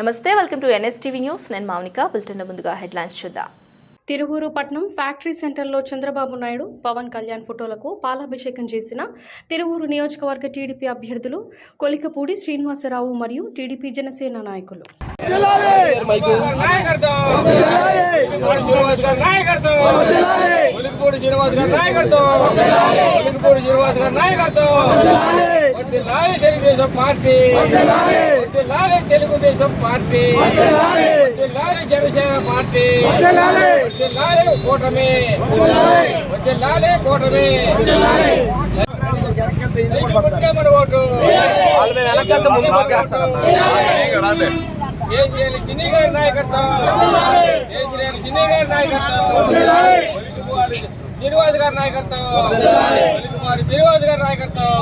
నమస్తే welcome to NSTV news. నేను Mounika. Bulletin ముందుగా హెడ్లైన్స్ చూద్దాం. తిరువూరు పట్నం ఫ్యాక్టరీ సెంటర్లో చంద్రబాబు నాయుడు పవన్ కళ్యాణ్ ఫోటోలకు పాలాభిషేకం చేసిన తిరువూరు నియోజకవర్గ టీడీపీ అభ్యర్థులు కొలికపూడి శ్రీనివాసరావు మరియు టీడీపీ జనసేన నాయకులు. పార్టీ లాలి తెలుగుదేశం పార్టీ. లాలి జనసేన పార్టీ. లాలి కూటమి. లాలి కూటమి. మన ఓటు. కేసీఆర్ చిన్ని గారి నాయకత్వం. కేసీఆర్ చిన్ని గారి నాయకత్వం. గారి నాయకత్వం. గారి నాయకత్వం.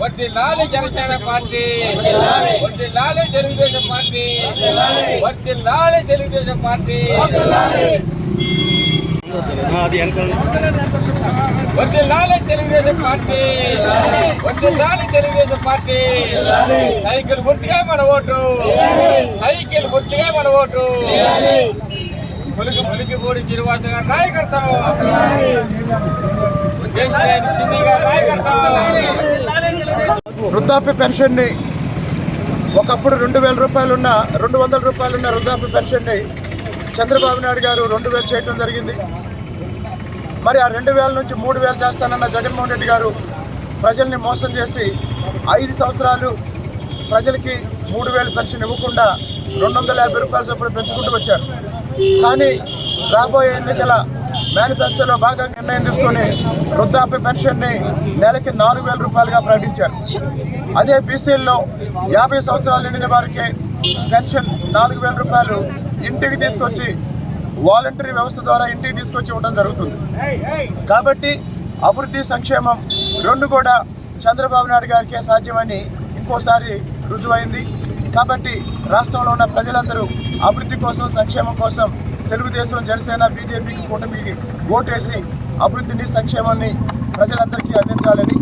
వడ్డీ లాలి జనసేన పార్టీ. వడ్డీ లాలి తెలుగుదేశం పార్టీ. వడ్డీ లాలి తెలుగుదేశం పార్టీ. వడ్డీ లాలి తెలుగుదేశం పార్టీ. వడ్డీ లాలి తెలుగుదేశం పార్టీ. సైకిల్ గుర్తుగా మన ఓటు. సైకిల్ గుర్తుగా మన ఓటు. పలికి పులికిపూడి శ్రీనివాస గారి నాయకత్వం వృద్ధాప్య పెన్షన్ని ఒకప్పుడు రెండు వేల రూపాయలున్న రెండు వందల రూపాయలున్న వృద్ధాప్య పెన్షన్ని చంద్రబాబు నాయుడు గారు రెండు వేలు చేయడం జరిగింది. మరి ఆ రెండు వేల నుంచి మూడు వేలు చేస్తానన్న జగన్మోహన్ రెడ్డి గారు ప్రజల్ని మోసం చేసి ఐదు సంవత్సరాలు ప్రజలకి మూడు వేలు పెన్షన్ ఇవ్వకుండా రెండు వందల యాభై రూపాయల చొప్పున పెంచుకుంటూ వచ్చారు. కానీ రాబోయే ఎన్నికల మేనిఫెస్టోలో భాగంగా నిర్ణయం తీసుకుని వృద్ధాప్య పెన్షన్ని నెలకి నాలుగు వేల రూపాయలుగా ప్రకటించారు. అదే బీసీల్లో యాభై సంవత్సరాలు నిండిన వారికి పెన్షన్ నాలుగు వేల రూపాయలు ఇంటికి తీసుకొచ్చి వాలంటరీ వ్యవస్థ ద్వారా ఇంటికి తీసుకొచ్చి ఇవ్వడం జరుగుతుంది. కాబట్టి అభివృద్ధి సంక్షేమం రెండు కూడా చంద్రబాబు నాయుడు గారికే సాధ్యమని ఇంకోసారి రుజువైంది. కాబట్టి రాష్ట్రంలో ఉన్న ప్రజలందరూ అభివృద్ధి కోసం సంక్షేమం కోసం తెలుగుదేశం జనసేన బీజేపీకి కూటమికి ఓటేసి అభివృద్ధిని సంక్షేమాన్ని ప్రజలందరికీ అందించాలని